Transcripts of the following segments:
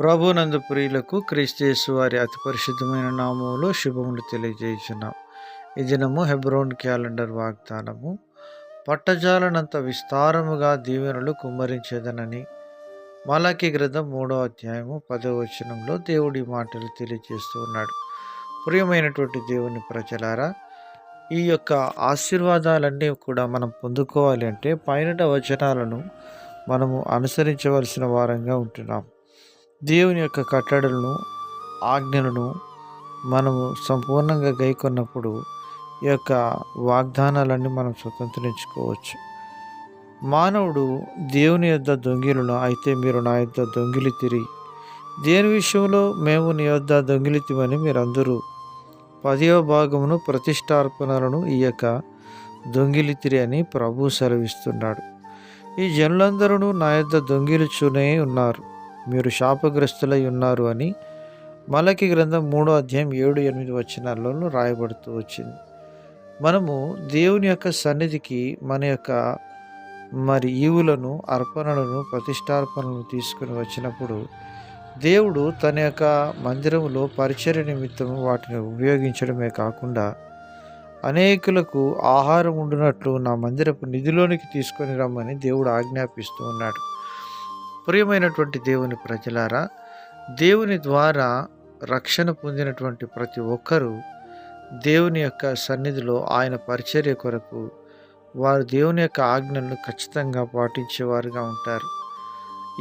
ప్రభునందు ప్రియులకు క్రీస్తు వారి అతి పరిశుద్ధమైన నామములో శుభములు తెలియజేయుచున్నాం. ఈ దినము హెబ్రోన్ క్యాలెండర్ వాగ్దానము. పట్టజాలనంత విస్తారముగా దీవెనలు కుమ్మరించేదనని మాలాకి గ్రంథం మూడో అధ్యాయము పదో వచనంలో దేవుడి మాటలు తెలియజేస్తూ ఉన్నాడు. ప్రియమైనటువంటి దేవుని ప్రజలారా ఈ యొక్క ఆశీర్వాదాలన్నీ కూడా మనం పొందుకోవాలి అంటే పైన వచనాలను మనము అనుసరించవలసిన వారంగా ఉంటున్నాం. దేవుని యొక్క కట్టడలను ఆజ్ఞలను మనము సంపూర్ణంగా గైకొన్నప్పుడు ఈ యొక్క వాగ్దానాలన్నీ మనం స్వతంత్రించుకోవచ్చు. మానవుడు దేవుని యొద్ద దొంగిలను అయితే మీరు నా యొద్ద దొంగిలి తిరిగి. దేని విషయంలో మేము నీ యొద్ద దొంగిలితిమని మీరందరూ పదవ భాగమును ప్రతిష్టార్పణలను ఈ యొక్క దొంగిలితిరి అని ప్రభు సెలవిస్తున్నాడు. ఈ జనులందరూ నా యొద్ద దొంగిలుచునే ఉన్నారు. మీరు శాపగ్రస్తులై ఉన్నారు అని మలకి గ్రంథం మూడో అధ్యాయం ఏడు ఎనిమిది వచనాలలో రాయబడుతూ వచ్చింది. మనము దేవుని యొక్క సన్నిధికి మన యొక్క మరి ఈవులను అర్పణలను ప్రతిష్టార్పణలను తీసుకుని వచ్చినప్పుడు దేవుడు తన యొక్క మందిరంలో పరిచర్య నిమిత్తం వాటిని ఉపయోగించడమే కాకుండా అనేకులకు ఆహారం ఉండునట్లు నా మందిరపు నిధిలోనికి తీసుకొని రమ్మని దేవుడు ఆజ్ఞాపిస్తూ ఉన్నాడు. ప్రియమైనటువంటి దేవుని ప్రజలారా దేవుని ద్వారా రక్షణ పొందినటువంటి ప్రతి ఒక్కరూ దేవుని యొక్క సన్నిధిలో ఆయన పరిచర్య కొరకు వారు దేవుని యొక్క ఆజ్ఞలను ఖచ్చితంగా పాటించేవారుగా ఉంటారు.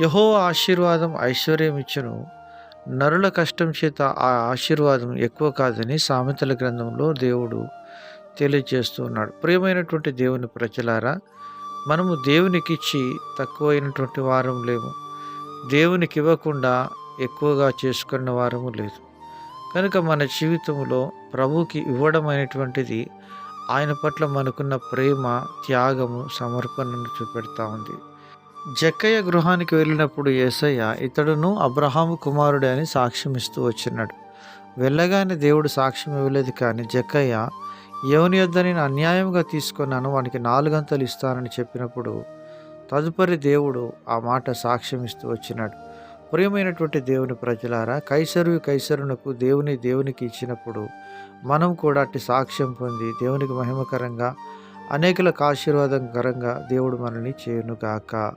యహో ఆశీర్వాదం ఐశ్వర్యం ఇచ్చును. నరుల కష్టం చేత ఆ ఆశీర్వాదం ఎక్కువ కాదని సామెతల గ్రంథంలో దేవుడు తెలియజేస్తూ ఉన్నాడు. ప్రియమైనటువంటి దేవుని ప్రజలారా మనము దేవునికి ఇచ్చి తక్కువైనటువంటి వారం లేము. దేవునికి ఇవ్వకుండా ఎక్కువగా చేసుకున్న వారము లేదు. కనుక మన జీవితంలో ప్రభుకి ఇవ్వడం అనేటువంటిది ఆయన పట్ల మనకున్న ప్రేమ త్యాగము సమర్పణను చూపెడతా ఉంది. జక్కయ్య గృహానికి వెళ్ళినప్పుడు ఏసయ్య ఇతడును అబ్రహాము కుమారుడే అని సాక్ష్యం ఇస్తూ వచ్చినాడు. వెళ్ళగానే దేవుడు సాక్ష్యం ఇవ్వలేదు కానీ జక్కయ్య ఎవని యొద్ద నేను అన్యాయంగా తీసుకున్నాను వానికి నాలుగంతలు ఇస్తానని చెప్పినప్పుడు తదుపరి దేవుడు ఆ మాట సాక్ష్యం ఇస్తూ వచ్చినాడు. ప్రియమైనటువంటి దేవుని ప్రజలారా కైసరు కైసరునకు దేవుని దేవునికి ఇచ్చినప్పుడు మనం కూడా అట్టి సాక్ష్యం పొంది దేవునికి మహిమకరంగా అనేకులకు ఆశీర్వాదకరంగా దేవుడు మనల్ని చేయునుగాక.